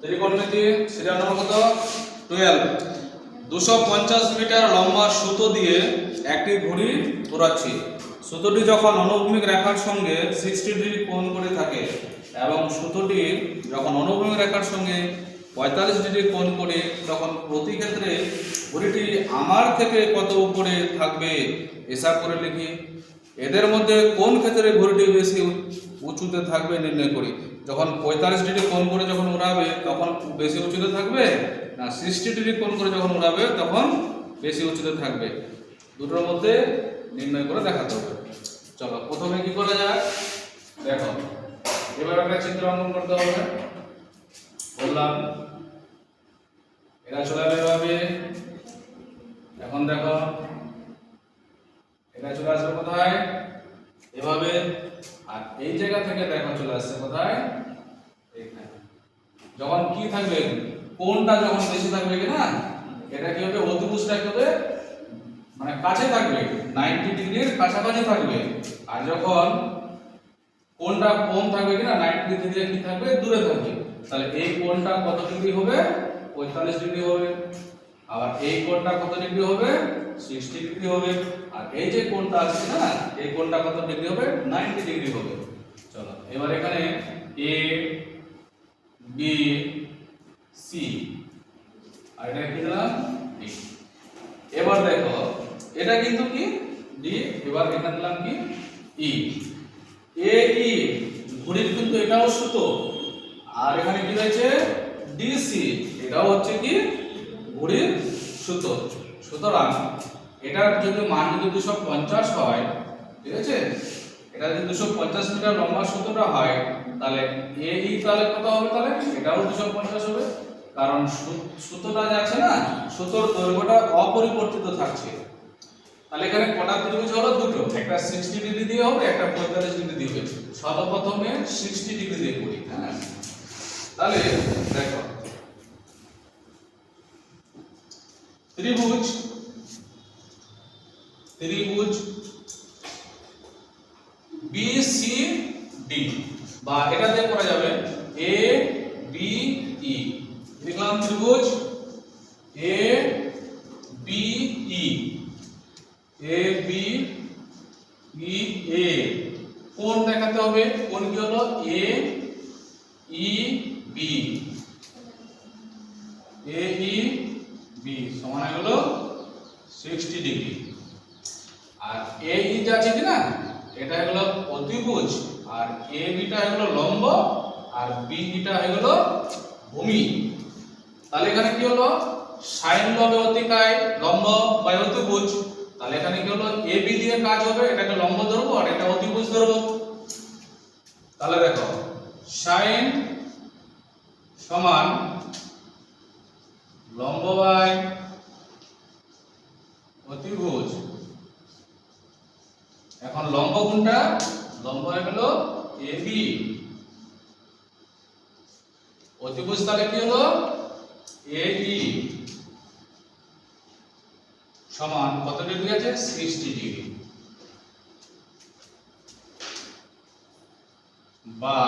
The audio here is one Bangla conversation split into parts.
ত্রিকোণমিতি সিরিয়াল নম্বর কত? টুয়েলভ দুশো পঞ্চাশ মিটার লম্বা সুতো দিয়ে একটি ঘড়ি ঘোরাচ্ছি সুতোটি যখন অনুভূমিক রেখার সঙ্গে সিক্সটি ডিগ্রি কোণ করে থাকে এবং সুতোটি যখন অনুভূমিক রেখার সঙ্গে পঁয়তাল্লিশ ডিগ্রি কোণ করে, তখন প্রতি ক্ষেত্রে ঘড়িটি আমার থেকে কত উপরে থাকবে হিসাব করে লিখি। এদের মধ্যে কোন ক্ষেত্রে ঘড়িটি বেশি উঁচুতে থাকবে নির্ণয় করি। যখন পঁয়তাল্লিশ ডিগ্রি কোণ করে যখন উড়াবে, তখন বেশি উঁচুতে থাকবে? না সিক্সটি ডিগ্রি কোণ করে যখন উড়াবে, তখন বেশি উঁচুতে থাকবে। দুটোর মধ্যে নির্ণয় করে দেখাতে হবে। চলো, প্রথমে কি করা যায়? দেখো, এবার একটা চিত্র অঙ্কন করতে হবে। বললাম, এটা চলে যাবে এভাবে। এখন দেখো, এটা চলে আসবে কোথায়? এভাবে। আর এই জায়গা থেকে দেখো চলে আসছে কোথায়? এইখানে যখন কি থাকবে? কোনটা যখন বেশি থাকবে কি না? এটা কি হবে? অতিভুজটা হবে? মানে কাছে থাকবে। 90 ডিগ্রির কাছাকাছি থাকবে। আর যখন কোনটা কম থাকবে কিনা 90 ডিগ্রি থেকে কি থাকবে? দূরে থাকবে। তাহলে এই কোণটা কত ডিগ্রি হবে? 45 ডিগ্রি হবে। আবার এই কোণটা কত ডিগ্রি হবে? 60 ডিগ্রি হবে। আর এই যে কোণটা আছে না, এই কোণটা কত ডিগ্রি হবে? 90 ডিগ্রি হবে। চলো, এবার এখানে এ বি সি আর এটা কি দিলাম? ডি এবার দেখো, এটা কিন্তু কি? ডি এবার এখানে দিলাম কি? ই এ ই ঘড়ির কিন্তু এটাও সুতো। আর এখানে কি রয়েছে? ডিসি এটাও হচ্ছে কি? ঘড়ির সুতো। সুতরাং এটার যদি মান যদি দুশো পঞ্চাশ হয়, ঠিক আছে? এটা যদি দুশো পঞ্চাশ মিটার লম্বা সুতোটা হয়, তাহলে এ ই তাহলে কত হবে তাহলে? এটাও দুশো পঞ্চাশ হবে। কারণ সুতোটা যে আছে না, সুতোর দৈর্ঘ্যটা অপরিবর্তিত থাকছে। তাহলে এখানে কটা ত্রিভুজ হলো? দুটো। একটা সিক্সটি ডিগ্রি দিয়ে হবে, একটা পঁয়তাল্লিশ ডিগ্রি দিয়ে হবে। সর্বপ্রথমে সিক্সটি ডিগ্রি দিয়ে করি হ্যাঁ? তাহলে দেখো ত্রিভুজ ত্রিভুজ বি সি ডি বা এটা দিয়ে করা যাবে এ বি ই লিখলাম ত্রিভুজ A B E A B E এ কোন দেখাতে হবে? কোন কি হলো? এ ই বি ডিগ্রি আর এ ই আছে না? এটা গেল অতিভুজ, আর এ বিটা গেল লম্ব, আর বি ইটা হয়ে গেল ভূমি। তাহলে এখানে কি হলো? সাইন লবে অতিকায় লম্ব বাই অতিভুজ। তাহলে এখানে কি হলো? এ বি দিয়ে কাজ হবে, এটাকে লম্ব ধরবো আর এটা অতিভুজ ধরবো। তাহলে দেখো, সাইন সমান লম্ব বাই অতিভুজ এখন লম্ব কোনটা? লম্ব গেল এ বি। অতিভুজ তাহলে কি হলো? এ ই। সমান কত ডিগ্রি আছে? Sixty degree. বা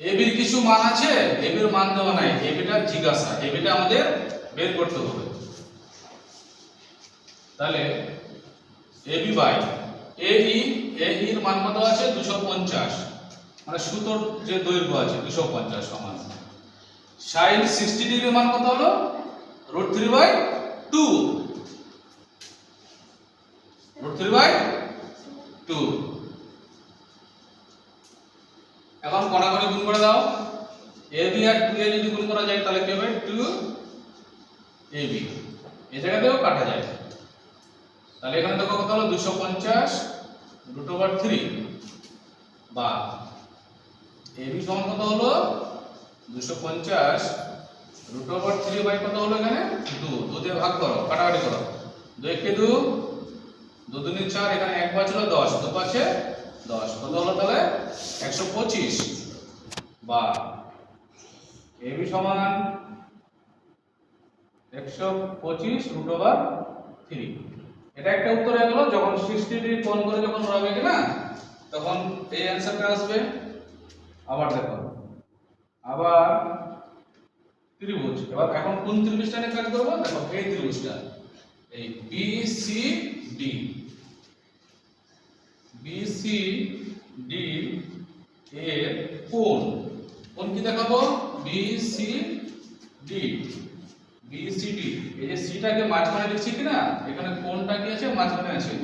এবির কিছু মান আছে? এবির মান দেওয়া নাই। এবিটা জিজ্ঞাসা। এবিটা আমাদের বের করতে হবে। তাহলে এবি বাই এ ই এ এর মান কত আছে দুশো পঞ্চাশ। মানে সুতোর যে দৈর্ঘ্য আছে, দুশো পঞ্চাশ সমান। সাইন সিক্সটি ডিগ্রি মান কত হলো? Root three by two root three by two এখন কড়াকড়ি গুণ করে দাও। এ বি আর টু এ যদি গুণ করা যায়, তাহলে কি হবে? টু এ বি এই জায়গাতেও কাটা যায়। তাহলে এখানে দেখো কত হলো? দুশো পঞ্চাশ রুট ওভার থ্রি বা এ বি সমান কত হলো? দুশো পঞ্চাশ রুট ওভার থ্রি বাই কত হলো এখানে? দু দু দিয়ে ভাগ করো, কাটাকাটি করো। দুই কে দু দু দুনি চার, এখানে এক বাঁচলো দশ, দু পাঁচে দশ। কত হলো তাহলে? একশো পঁচিশ বা এ বি সমান একশো পঁচিশ রুট ওভার থ্রি এটা একটা উত্তর হয়ে গেল, যখন সিক্সটি ডিগ্রি কোণ করে যখন উড়াবে কি না তখন এই অ্যান্সারটা আসবে আবার দেখো। আবার ত্রিভুজ। এবার এখন কোন ত্রিভুজটা নিয়ে কাজ করব? দেখো, এই ত্রিভুজটা। এই B C D B C D এর কোণ। কোণ কি দেখাবো? B C D B C D এই যে সিটাকে মাঝখানে লিখছি কি না এখানে কোনটা কি আছে? মাঝখানে আছে।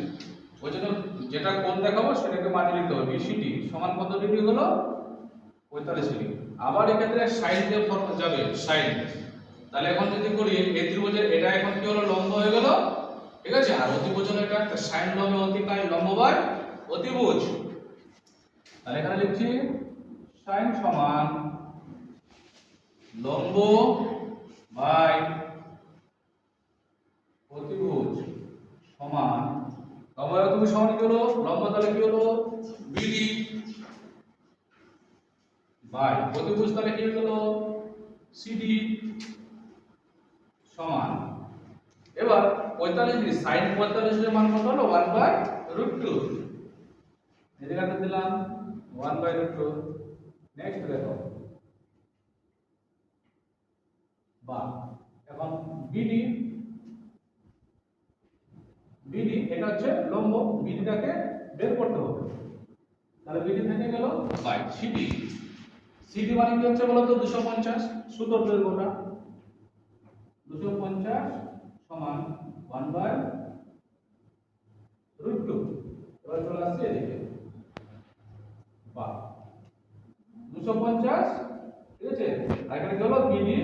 ওই জন্য যেটা কোন দেখাবো, সেটাকে মাঝে লিখতে হবে। বি সি ডি সমান কত ডিগ্রি হলো? পঁয়তাল্লিশ ডিগ্রি। আবার এক্ষেত্রে সাইন দিয়ে ফর্ম যাবে, সাইন। তাহলে এখন যদি করি এই ত্রিভুজের, এটা এখন কি হলো? লম্ব হয়ে গেল। ঠিক আছে? আর অতিভুজ হলো এটা সাইন লম্বে, অতিকায় লম্ব বাই অতিভুজ। তাহলে এখানে লিখছি, সাইন সমান লম্ব বাই অতিভুজ সমান। লম্ব বাই অতিভুজ সমান? কি হলো? লম্ব তাহলে কি হলো? BD by. অতিভুজ তাহলে কি গেল? সিডি সমান। এবার পঁয়তাল্লিশ ডিগ্রি, সাইন পঁয়তাল্লিশ এর মান কত হলো? One by root two. এই জায়গাতে দিলাম one by root two. Next দেখো। বা এখন বিডি বিডি, এটা হচ্ছে লম্ব বিডিটাকে বের করতে হবে। তাহলে বিডি থেকে গেল বাই সিডি। সিডি মানে কি হচ্ছে বলতো? দুশো পঞ্চাশ সুতোর দৈর্ঘ্যটা। দুশো পঞ্চাশ সমান ওয়ান বাই রুট টু এবার চলে আসছে এদিকে। বা দুশো পঞ্চাশ, ঠিক আছে? আর এখানে গেল বিডি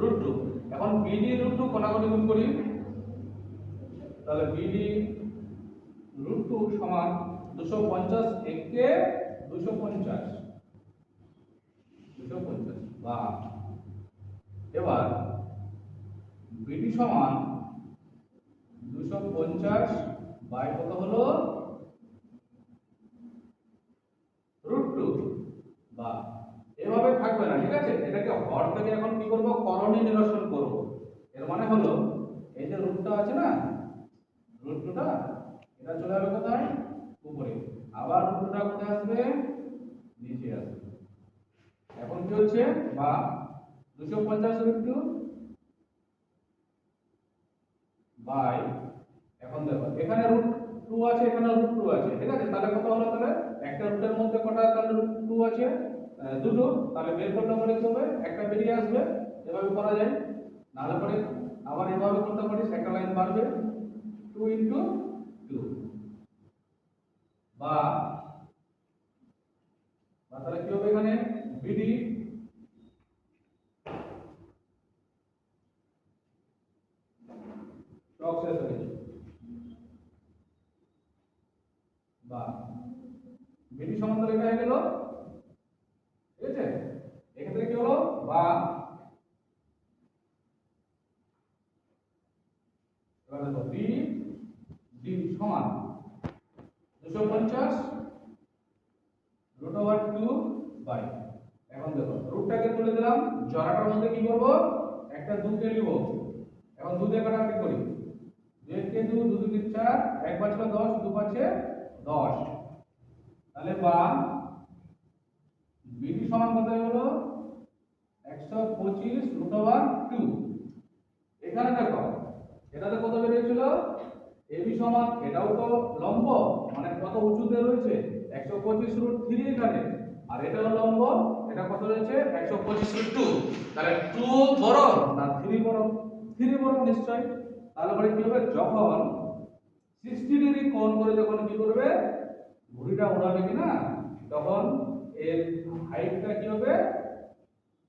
রুট টু এখন বিডি রুট টু কোনাকুনি গুণ করি? তাহলে বিডি রুট টু সমান দুশো পঞ্চাশ একে দুশো পঞ্চাশ। দুশো পঞ্চাশ, বা। এবার বিডি সমান দুশো পঞ্চাশ বাই কত হলো? রুট টু বা। এভাবে থাকবে না, ঠিক আছে? এটাকে হর থেকে এখন কি করব? করণী নিরসন করব। এর মানে হলো, এই যে রুটটা আছে না রুট টুটা এটা চলে যাবে কোথায়? উপরে। আবার রুট কোথায় আসবে? নিচে আসবে। এখন কি হচ্ছে? বা, দুশো পঞ্চাশ রুট বাই এখন দেখো, এখানে রুট টু আছে, এখানে রুট টু আছে, ঠিক আছে? তাহলে কত হলো তাহলে? একটা রুটের মধ্যে কটা তাহলে রুট টু আছে? দুটো। তাহলে বের করতে পারি তবে একটা বেরিয়ে আসবে, এভাবে করা যায়। নাহলে পরে আবার এভাবে করতে পারিস, একটা লাইন বাড়বে। টু ইন্টু টু বা তাহলে কি হবে এখানে? বিডি শেষ বা বিডি সমান্তরাল এটা হয়ে গেল ঠিক আছে এক্ষেত্রে কি হলো বা এবার দেখো বি ডি সমান দুশো পঞ্চাশ রুট ওভার টু বাই এখন দেখো, রুটটাকে তুলে দিলাম জরাটার মধ্যে কি করব? একটা দুকে নিব। এখন দু দিয়ে কাটাকাটি করি? দুই কে দু দু দুকে চার, এক পাঁচে দশ, দু পাঁচে দশ। তাহলে বা বিডি সমান কত হলো একশো পঁচিশ রুট ওভার টু এখানে দেখো, এটাতে কত বেরিয়েছিল? এবি সমান, এটাও তো লম্ব মানে কত উঁচুতে রয়েছে? একশো পঁচিশ রুট থ্রি এখানে। আর এটাও লম্ব, এটা কত রয়েছে? একশো পঁচিশ টু তাহলে টু বড় না থ্রি বড় থ্রি বড় নিশ্চয় তাহলে পরে কি হবে? যখন সিক্সটি ডিগ্রি কোণ করে যখন কি করবে? ঘুড়িটা উড়াবে কিনা তখন এর হাইটটা কি হবে?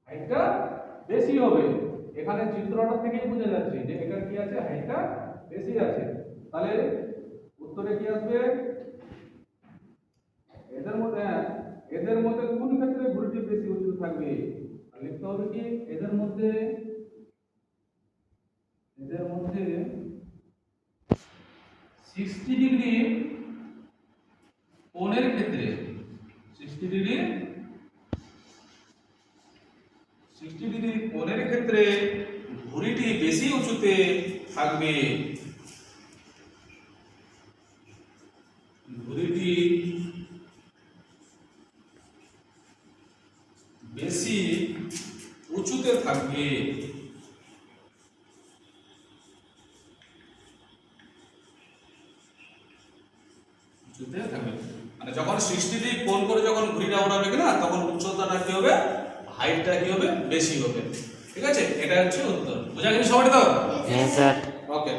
হাইটটা বেশি হবে। এখানে চিত্রটা থেকেই বোঝা যাচ্ছে যে এটা কি আছে? হাইটটা বেশি আছে। তাহলে উত্তরে কি আসবে এদের মধ্যে হ্যাঁ, এদের মধ্যে কোন ক্ষেত্রে ঘুড়িটি বেশি উঁচু থাকবে? লিখতে হবে কি? এদের মধ্যে এদের মধ্যে সিক্সটি ডিগ্রি কোণের ক্ষেত্রে সিক্সটি ডিগ্রি সিক্সটি ডিগ্রি কোণের ক্ষেত্রে ঘুড়িটি বেশি উঁচুতে থাকবে। ঘুড়িটি বেশি উঁচুতে উঁচুতে থাকবে। মানে যখন সৃষ্টি দিক কোন করে যখন ঘুরিটা উড়াবে কি না তখন উচ্চতাটা কি হবে? হাইটটা কি হবে? বেশি হবে। ঠিক আছে? এটা হচ্ছে উত্তর। বোঝা গেছে সবাই তো? হ্যাঁ স্যার। ওকে